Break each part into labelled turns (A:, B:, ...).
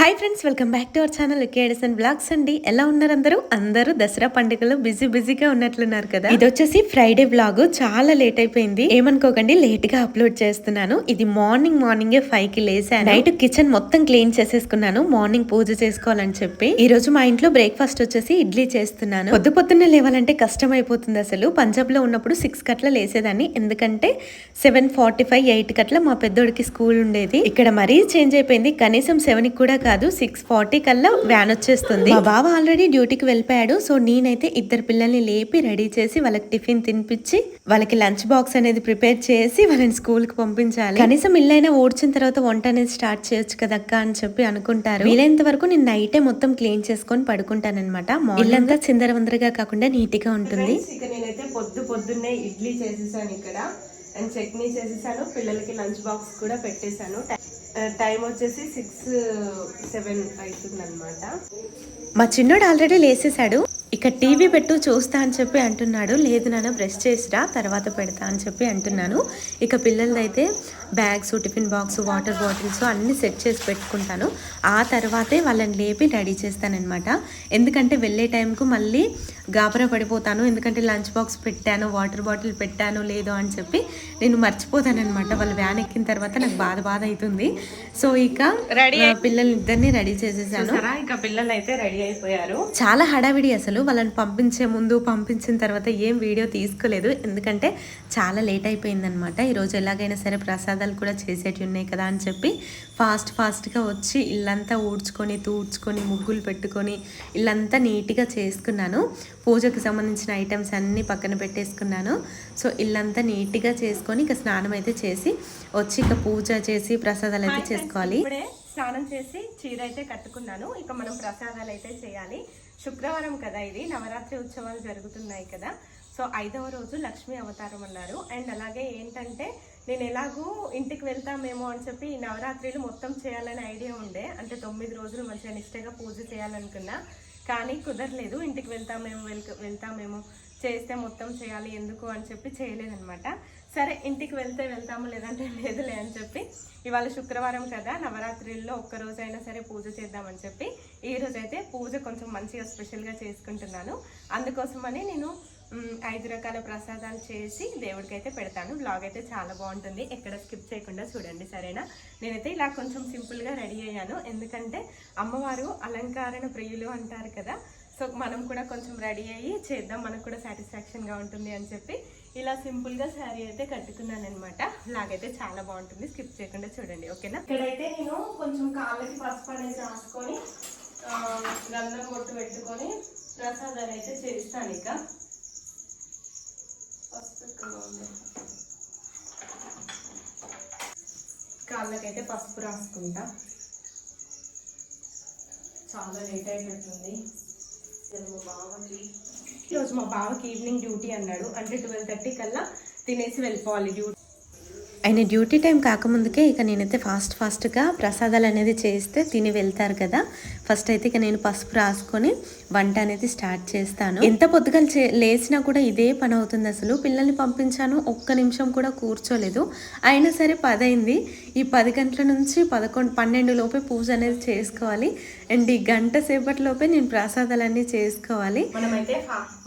A: Hi friends welcome back to our channel కేడసన్ blogs అండి. ఎలా ఉన్నారు అందరూ అందరూ దసరా పండుగలో బిజీ బిజీగా ఉన్నట్లున్నారు కదా? ఇది వచ్చేసి ఫ్రైడే బ్లాగ్ చాలా లేట్ అయిపోయింది. ఏమనుకోకండి లేట్గా అప్లోడ్ చేస్తున్నాను. ఇది మార్నింగ్ మార్నింగ్ ఫైవ్కి లేసాను నైట్ కిచెన్ మొత్తం క్లీన్ చేసేసుకున్నాను. మార్నింగ్ పూజ చేసుకోవాలని చెప్పి. ఈ రోజు మా ఇంట్లో బ్రేక్ఫాస్ట్ వచ్చేసి ఇడ్లీ చేస్తున్నాను. పొద్దు పొద్దున్నే లేవాలంటే కష్టం అయిపోతుంది అసలు. పంజాబ్లో ఉన్నప్పుడు సిక్స్ కట్ల లేసేదాన్ని. ఎందుకంటే సెవెన్ ఫార్టీ ఫైవ్ ఎయిట్ కట్ల మా పెద్దోడికి స్కూల్ ఉండేది. ఇక్కడ మరీ చేంజ్ అయిపోయింది. కనీసం సెవెన్కి కూడా కాదు సిక్స్ ఫార్టీ కల్లా వ్యాన్ వచ్చేస్తుంది. మా బావ ఆల్రెడీ డ్యూటీకి వెళ్ళిపోయాడు. సో నేనైతే ఇద్దరు పిల్లల్ని లేపి రెడీ చేసి వాళ్ళకి టిఫిన్ తినిపించి వాళ్ళకి లంచ్ బాక్స్ అనేది ప్రిపేర్ చేసి వాళ్ళని స్కూల్కి పంపించాలి. కనీసం ఇల్లైనా ఓడ్చిన తర్వాత వంట అనేది స్టార్ట్ చేయొచ్చు కదక్క అని చెప్పి అనుకుంటారు. వీలైనంత వరకు నేను నైటే మొత్తం క్లీన్ చేసుకొని పడుకుంటానన్నమాట. ఇల్లంతా చిందరవందరగా కాకుండా నీట్గా ఉంటుంది.
B: నేనైతే పొద్దు పొద్దున్నే ఇడ్లీ చేసేసాను ఇక్కడ. అండ్ చట్నీ చేసేసాను. పిల్లలకి లంచ్ బాక్స్ కూడా పెట్టేశాను. టైం వచ్చేసి సిక్స్ సెవెన్ అవుతుంది అనమాట
A: మా చిన్నోడు ఆల్రెడీ లేసేసాడు ఇక టీవీ పెట్టు చూస్తా అని చెప్పి అంటున్నాడు. లేదు నాన్న బ్రష్ చేసిరా తర్వాత పెడతా అని చెప్పి అంటున్నాను. ఇక పిల్లలదైతే bags tiffin box water bottles అన్నీ సెట్ చేసి పెట్టుకుంటాను. ఆ తర్వాతే వాళ్ళని లేపి రెడీ చేస్తానన్నమాట. ఎందుకంటే వెళ్ళే టైంకు మళ్ళీ గాబరా పడిపోతాను. ఎందుకంటే లంచ్ బాక్స్ పెట్టాను వాటర్ బాటిల్ పెట్టాను లేదో అని చెప్పి నేను మర్చిపోతానన్నమాట. వాళ్ళు వ్యాన్ ఎక్కిన తర్వాత నాకు బాధ బాధ అవుతుంది. సో ఇక పిల్లల్ని ఇద్దరిని రెడీ చేసేసాను.
B: ఇక పిల్లలు అయితే రెడీ అయిపోయారు.
A: చాలా హడావిడి అసలు. వాళ్ళని పంపించే ముందు పంపించిన తర్వాత ఏం వీడియో తీసుకోలేదు. ఎందుకంటే చాలా లేట్ అయిపోయిందనమాట. ఈరోజు ఎలాగైనా సరే ప్రసాదాలు కూడా చేసేటివి ఉన్నాయి కదా అని చెప్పి ఫాస్ట్ ఫాస్ట్గా వచ్చి ఇల్లంతా ఊడ్చుకొని తూడ్చుకొని ముగ్గులు పెట్టుకొని ఇల్లంతా నీట్గా చేసుకున్నాను. పూజకు సంబంధించిన ఐటమ్స్ అన్నీ పక్కన పెట్టేసుకున్నాను. సో ఇల్లంతా నీట్గా చేసుకొని ఇక స్నానం అయితే చేసి వచ్చి ఇక పూజ చేసి ప్రసాదాలు అయితే చేసుకోవాలి.
B: స్నానం చేసి చీర అయితే కట్టుకున్నాను. ఇక మనం ప్రసాదాలు అయితే చేయాలి. శుక్రవారం కదా ఇది. నవరాత్రి ఉత్సవాలు జరుగుతున్నాయి కదా. సో ఐదవ రోజు లక్ష్మీ అవతారం అన్నారు. అండ్ అలాగే ఏంటంటే నేను ఎలాగూ ఇంటికి వెళ్తామేమో అని చెప్పి ఈ నవరాత్రిలు మొత్తం చేయాలనే ఐడియా ఉండే. అంటే తొమ్మిది రోజులు మంచిగా నిష్టగా పూజ చేయాలనుకున్నా. కానీ కుదరలేదు. ఇంటికి వెళ్తామేమో వెళ్క వెళ్తామేమో. చేస్తే మొత్తం చేయాలి ఎందుకు అని చెప్పి చేయలేదనమాట సరే ఇంటికి వెళ్తే వెళ్తాము లేదంటే లేదులే అని చెప్పి ఇవాళ శుక్రవారం కదా నవరాత్రిల్లో ఒక్కరోజైనా సరే పూజ చేద్దామని చెప్పి ఈ రోజైతే పూజ కొంచెం మంచిగా స్పెషల్గా చేసుకుంటున్నాను. అందుకోసమని నేను ఐదు రకాల ప్రసాదాలు చేసి దేవుడికి అయితే పెడతాను. బ్లాగ్ అయితే చాలా బాగుంటుంది. ఎక్కడ స్కిప్ చేయకుండా చూడండి సరేనా? నేనైతే ఇలా కొంచెం సింపుల్గా రెడీ అయ్యాను. ఎందుకంటే అమ్మవారు అలంకారణ ప్రియులు అంటారు కదా సో మనం కూడా కొంచెం రెడీ అయ్యి చేద్దాం. మనకు కూడా సాటిస్ఫాక్షన్గా ఉంటుంది అని చెప్పి ఇలా సింపుల్గా శారీ అయితే కట్టుకున్నాను అనమాట లాగైతే చాలా బాగుంటుంది. స్కిప్ చేయకుండా చూడండి. ఓకేనా? ఇక్కడైతే నేను కొంచెం కాళ్ళకి పసుపు అనేది రాసుకొని గంధం బొట్టు పెట్టుకొని ప్రసాదాలు అయితే చేస్తాను ఇక. కాళ్ళకైతే పసుపు రాసుకుంటా. చాలా లేట్ అయినట్టుంది బాగుంది ఈరోజు మా బావకి ఈవినింగ్ డ్యూటీ అన్నాడు. అంటే ట్వెల్వ్ థర్టీ కల్లా తినేసి వెళ్ళిపోవాలి. డ్యూటీ
A: ఆయన డ్యూటీ టైం కాకముందుకే ఇక నేనైతే ఫాస్ట్ ఫాస్ట్గా ప్రసాదాలు అనేది చేస్తే తిని వెళ్తారు కదా. ఫస్ట్ అయితే ఇక నేను పసుపు రాసుకొని వంట అనేది స్టార్ట్ చేస్తాను. ఎంత పొద్దుగా చే లేచినా కూడా ఇదే పని అవుతుంది అసలు. పిల్లల్ని పంపించాను ఒక్క నిమిషం కూడా కూర్చోలేదు. అయినా సరే పది అయింది. ఈ పది గంటల నుంచి పదకొండు పన్నెండు లోపే పూజ అనేది చేసుకోవాలి. అండ్ ఈ గంట సేపటిలోపే నేను ప్రసాదాలన్నీ చేసుకోవాలి.
B: మనమైతే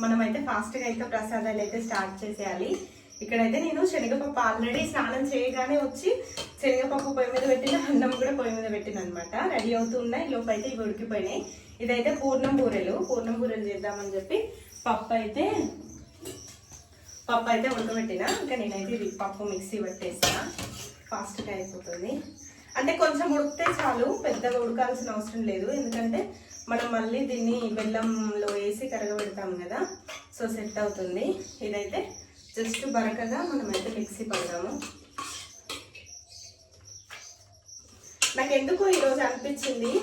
B: మనమైతే ఫాస్ట్గా అయితే ప్రసాదాలు అయితే స్టార్ట్ చేసేయాలి. ఇక్కడైతే నేను శనగపప్పు ఆల్రెడీ స్నానం చేయగానే వచ్చి శనగపప్పు పొయ్యి మీద పెట్టిన అన్నం కూడా పొయ్యి మీద పెట్టిన అనమాట రెడీ అవుతున్నాయి లోపు అయితే ఇవి ఉడికిపోయినాయి. ఇదైతే పూర్ణం బూరెలు. పూర్ణం బూరెలు చేద్దామని చెప్పి పప్పు అయితే పప్పు అయితే ఉడకబెట్టిన. ఇంకా నేనైతే ఇది పప్పు మిక్సీ పట్టేసిన. ఫాస్ట్గా అయిపోతుంది. అంటే కొంచెం ఉడికితే చాలు. పెద్దగా ఉడకాల్సిన అవసరం లేదు. ఎందుకంటే మనం మళ్ళీ దీన్ని బెల్లంలో వేసి కరగబెడతాం కదా. సో సెట్ అవుతుంది. ఇదైతే జస్ట్ బరకగా మనం అయితే మిక్సీ పడదాము నాకు ఎందుకో ఈరోజు అనిపించింది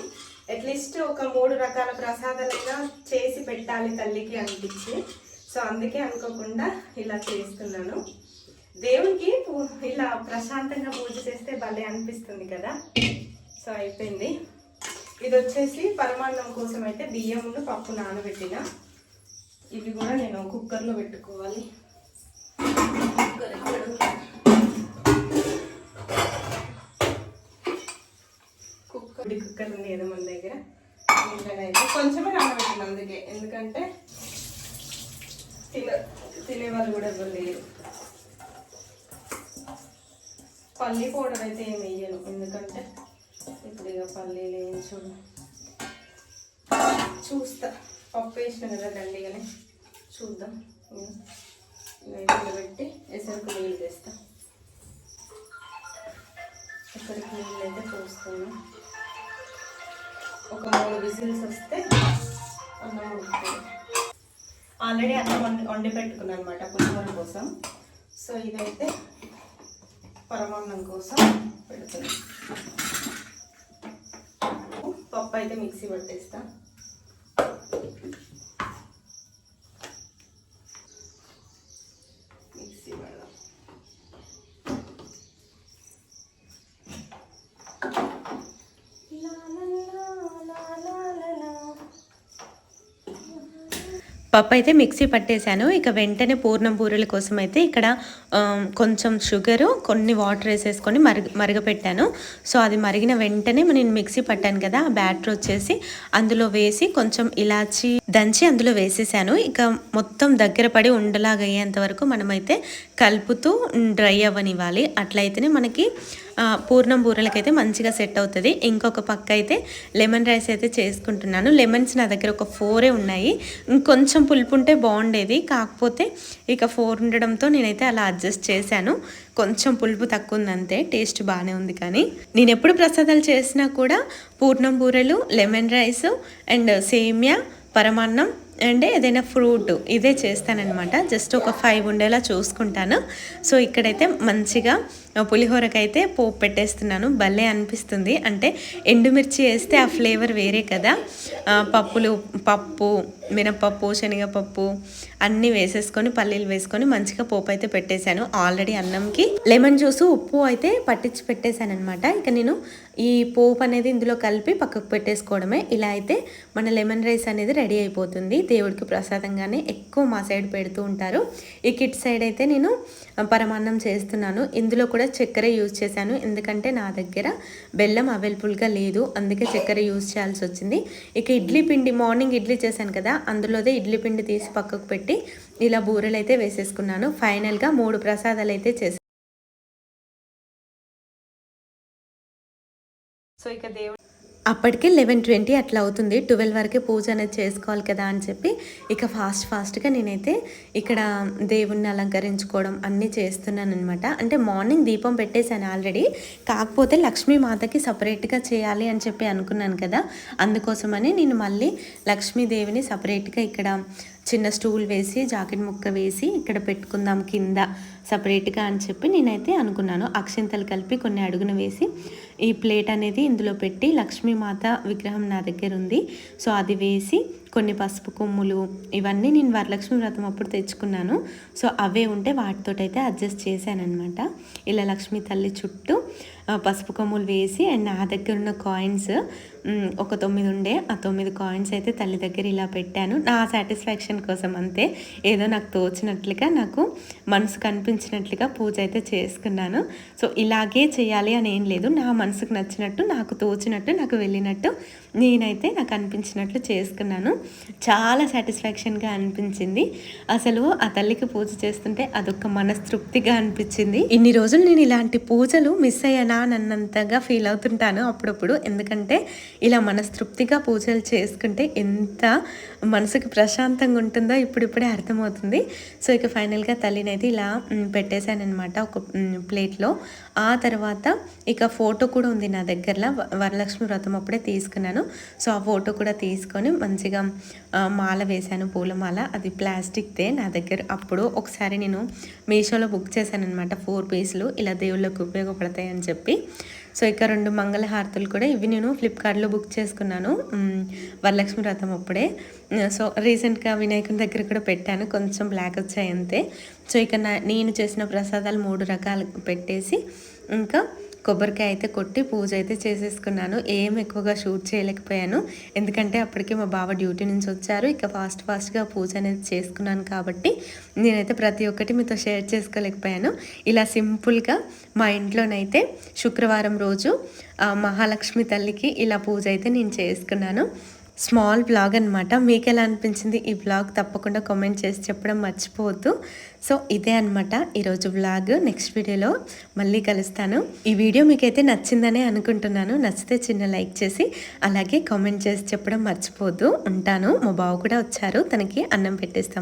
B: అట్లీస్ట్ ఒక మూడు రకాల ప్రసాదాలైనా చేసి పెట్టాలి తల్లికి అనిపించి. సో అందుకే అనుకోకుండా ఇలా చేస్తున్నాను. దేవునికి పూ- ఇలా ప్రశాంతంగా పూజ చేస్తే భలే అనిపిస్తుంది కదా. సో అయిపోయింది. ఇది వచ్చేసి పరమాన్నం కోసం అయితే బియ్యమును పప్పు నానబెట్టిన. ఇవి కూడా నేను కుక్కర్లో పెట్టుకోవాలి. కుక్కర్ ఎక్కడ ఉంది? కుక్కర్ కొద్ది కుక్కర్ ఉంది కదా మన దగ్గర దీంట్లోనైతే కొంచెమే నానబెట్టిన అందుకే ఎందుకంటే తిన తినే వాళ్ళు కూడా ఎవరు లేరు పల్లి పౌడర్ అయితే ఏమి వేయను ఎందుకంటే ఇప్పుడు ఇక పల్లీలు వేయించుడు చూస్తా పప్పు వేసిన కదా దండిగానే చూద్దాం నైట్లో పెట్టి ఎసరికి నీళ్ళు తెస్తా ఎసరికి నీళ్ళు అయితే పోస్తున్నా ఒక మూడు విజిల్స్ వస్తే అన్నం ఉడుకుతుంది ఆల్రెడీ అన్నం వండి వండి పెట్టుకున్నాను అనమాట పులిహోర కోసం. సో ఇదైతే పరమాన్నం కోసం పెడుతుంది పప్పు అయితే మిక్సీ పట్టేస్తాను మిక్సీ పెడదాం లా లా లా లా లా లా లా.
A: పప్పు అయితే మిక్సీ పట్టేశాను. ఇక వెంటనే పూర్ణం బూరెల కోసం అయితే ఇక్కడ కొంచెం షుగరు కొన్ని వాటర్ వేసేసుకొని మరుగ మరగపెట్టాను. సో అది మరిగిన వెంటనే నేను మిక్సీ పట్టాను కదా ఆ బ్యాటర్ వచ్చేసి అందులో వేసి కొంచెం ఇలాచి దంచి అందులో వేసేసాను. ఇక మొత్తం దగ్గర పడి ఉండలాగయ్యేంత వరకు మనమైతే కలుపుతూ డ్రై అవ్వనివ్వాలి. అట్లయితేనే మనకి పూర్ణం బూరెలకైతే మంచిగా సెట్ అవుతుంది. ఇంకొక పక్క అయితే లెమన్ రైస్ అయితే చేసుకుంటున్నాను. లెమన్స్ నా దగ్గర ఒక ఫోరే ఉన్నాయి. ఇంకొంచెం పులుపు ఉంటే బాగుండేది. కాకపోతే ఇక ఫోర్ ఉండడంతో నేనైతే అలా అడ్జస్ట్ చేశాను. కొంచెం పులుపు తక్కువ ఉంది అంతే టేస్ట్ బాగానే ఉంది కానీ. నేను ఎప్పుడు ప్రసాదాలు చేసినా కూడా పూర్ణం బూరెలు లెమన్ రైస్ అండ్ సేమియా పరమాన్నం అండ్ ఏదైనా ఫ్రూట్ ఇదే చేస్తానన్నమాట. జస్ట్ ఒక ఫైవ్ ఉండేలా చూసుకుంటాను. సో ఇక్కడైతే మంచిగా పులిహోరకైతే పోపు పెట్టేస్తున్నాను. భలే అనిపిస్తుంది. అంటే ఎండుమిర్చి వేస్తే ఆ ఫ్లేవర్ వేరే కదా. పప్పులు పప్పు మినపప్పు శనగపప్పు అన్నీ వేసేసుకొని పల్లీలు వేసుకొని మంచిగా పోపు అయితే పెట్టేశాను. ఆల్రెడీ అన్నంకి లెమన్ జ్యూస్ ఉప్పు అయితే పట్టించి పెట్టేశాను అనమాట ఇక నేను ఈ పోపు అనేది ఇందులో కలిపి పక్కకు పెట్టేసుకోవడమే. ఇలా అయితే మన లెమన్ రైస్ అనేది రెడీ అయిపోతుంది. దేవుడికి ప్రసాదంగానే ఎక్కువ మా సైడ్ పెడుతూ ఉంటారు. ఈ కిట్ సైడ్ అయితే నేను పరమాన్నం చేస్తున్నాను. ఇందులో కూడా చక్కెర యూజ్ చేశాను. ఎందుకంటే నా దగ్గర బెల్లం అవైలబుల్గా లేదు. అందుకే చక్కెర యూజ్ చేయాల్సి వచ్చింది. ఇక ఇడ్లీ పిండి మార్నింగ్ ఇడ్లీ చేశాను కదా అందులోదే ఇడ్లీ పిండి తీసి పక్కకు పెట్టి ఇలా బూరెలు అయితే వేసేసుకున్నాను. ఫైనల్గా మూడు ప్రసాదాలు అయితే చేశాను
B: సో ఇక దేవుడు
A: అప్పటికే లెవెన్ ట్వంటీ అట్లా అవుతుంది. ట్వెల్వ్ వరకే పూజ అనేది చేసుకోవాలి కదా అని చెప్పి ఇక ఫాస్ట్ ఫాస్ట్గా నేనైతే ఇక్కడ దేవుణ్ణి అలంకరించుకోవడం అన్నీ చేస్తున్నాను అనమాట అంటే మార్నింగ్ దీపం పెట్టేశాను ఆల్రెడీ కాకపోతే లక్ష్మీమాతకి సపరేట్గా చేయాలి అని చెప్పి అనుకున్నాను కదా. అందుకోసమని నేను మళ్ళీ లక్ష్మీదేవిని సపరేట్గా ఇక్కడ చిన్న స్టూల్ వేసి జాకెట్ ముక్క వేసి ఇక్కడ పెట్టుకుందాం కింద సపరేట్గా అని చెప్పి నేనైతే అనుకున్నాను. అక్షింతలు కలిపి కొన్ని అడుగున వేసి ఈ ప్లేట్ అనేది ఇందులో పెట్టి లక్ష్మీమాత విగ్రహం నా దగ్గర ఉంది. సో అది వేసి కొన్ని పసుపు కొమ్ములు ఇవన్నీ నేను వరలక్ష్మి వ్రతం అప్పుడు తెచ్చుకున్నాను. సో అవే ఉంటే వాటితోటైతే అడ్జస్ట్ చేశానమాట ఇలా లక్ష్మీ తల్లి చుట్టూ ఆ, పసుపు కొమ్ములు వేసి అండ్ నా దగ్గర ఉన్న కాయిన్స్ ఒక తొమ్మిది ఉండే ఆ తొమ్మిది కాయిన్స్ అయితే తల్లి దగ్గర ఇలా పెట్టాను. నా సాటిస్ఫాక్షన్ కోసం అంతే. ఏదో నాకు తోచినట్లుగా నాకు మనసు కనిపించినట్లుగా పూజ అయితే చేసుకున్నాను. సో ఇలాగే చేయాలి అని ఏం లేదు. నా మనసుకు నచ్చినట్టు నాకు తోచినట్టు నాకు వెళ్ళినట్టు నేనైతే నాకు అనిపించినట్లు చేసుకున్నాను. చాలా సాటిస్ఫాక్షన్గా అనిపించింది. అసలు ఆ తల్లికి పూజ చేస్తుంటే అదొక మనస్తృప్తిగా అనిపించింది. ఇన్ని రోజులు నేను ఇలాంటి పూజలు మిస్ అయ్యానా అని అన్నంతగా ఫీల్ అవుతుంటాను అప్పుడప్పుడు. ఎందుకంటే ఇలా మనస్తృప్తిగా పూజలు చేసుకుంటే ఎంత మనసుకి ప్రశాంతంగా ఉంటుందో ఇప్పుడిప్పుడే అర్థమవుతుంది. సో ఇక ఫైనల్గా తల్లినైతే ఇలా పెట్టేశానమాట ఒక ప్లేట్లో. ఆ తర్వాత ఇక ఫోటో కూడా ఉంది నా దగ్గరలో. వ- వరలక్ష్మి వ్రతం అప్పుడే తీసుకున్నాను. సో ఆ ఫోటో కూడా తీసుకొని మంచిగా మాల వేశాను పూలమాల అది ప్లాస్టిక్దే నా దగ్గర. అప్పుడు ఒకసారి నేను మీషోలో బుక్ చేశాను అనమాట ఫోర్ పీస్లు. ఇలా దేవుళ్ళకు ఉపయోగపడతాయి అని చెప్పి. సో ఇక రెండు మంగళహారతులు కూడా ఇవి నేను ఫ్లిప్కార్ట్లో బుక్ చేసుకున్నాను. వరలక్ష్మి వ్రతం అప్పుడే. సో రీసెంట్గా వినాయకుని దగ్గర కూడా పెట్టాను. కొంచెం బ్లాక్ వచ్చాయి అంతే. సో ఇక నా నేను చేసిన ప్రసాదాలు మూడు రకాలు పెట్టేసి ఇంకా కొబ్బరికాయ అయితే కొట్టి పూజ అయితే చేసేసుకున్నాను. ఏం ఎక్కువగా షూట్ చేయలేకపోయాను. ఎందుకంటే అప్పటికే మా బావ డ్యూటీ నుంచి వచ్చారు. ఇక ఫాస్ట్ ఫాస్ట్గా పూజ అనేది చేసుకున్నాను కాబట్టి నేనైతే ప్రతి ఒక్కటి మీతో షేర్ చేసుకోలేకపోయాను. ఇలా సింపుల్గా మా ఇంట్లోనైతే శుక్రవారం రోజు మహాలక్ష్మి తల్లికి ఇలా పూజ అయితే నేను చేసుకున్నాను. స్మాల్ బ్లాగ్ అనమాట మీకు ఎలా అనిపించింది ఈ బ్లాగ్ తప్పకుండా కామెంట్ చేసి చెప్పడం మర్చిపోవద్దు. సో ఇదే అనమాట ఈరోజు బ్లాగ్ నెక్స్ట్ వీడియోలో మళ్ళీ కలుస్తాను. ఈ వీడియో మీకైతే నచ్చిందనే అనుకుంటున్నాను. నచ్చితే చిన్న లైక్ చేసి అలాగే కామెంట్ చేసి చెప్పడం మర్చిపోవద్దు. ఉంటాను. మా బావ కూడా వచ్చారు. తనకి అన్నం పెట్టేస్తాం.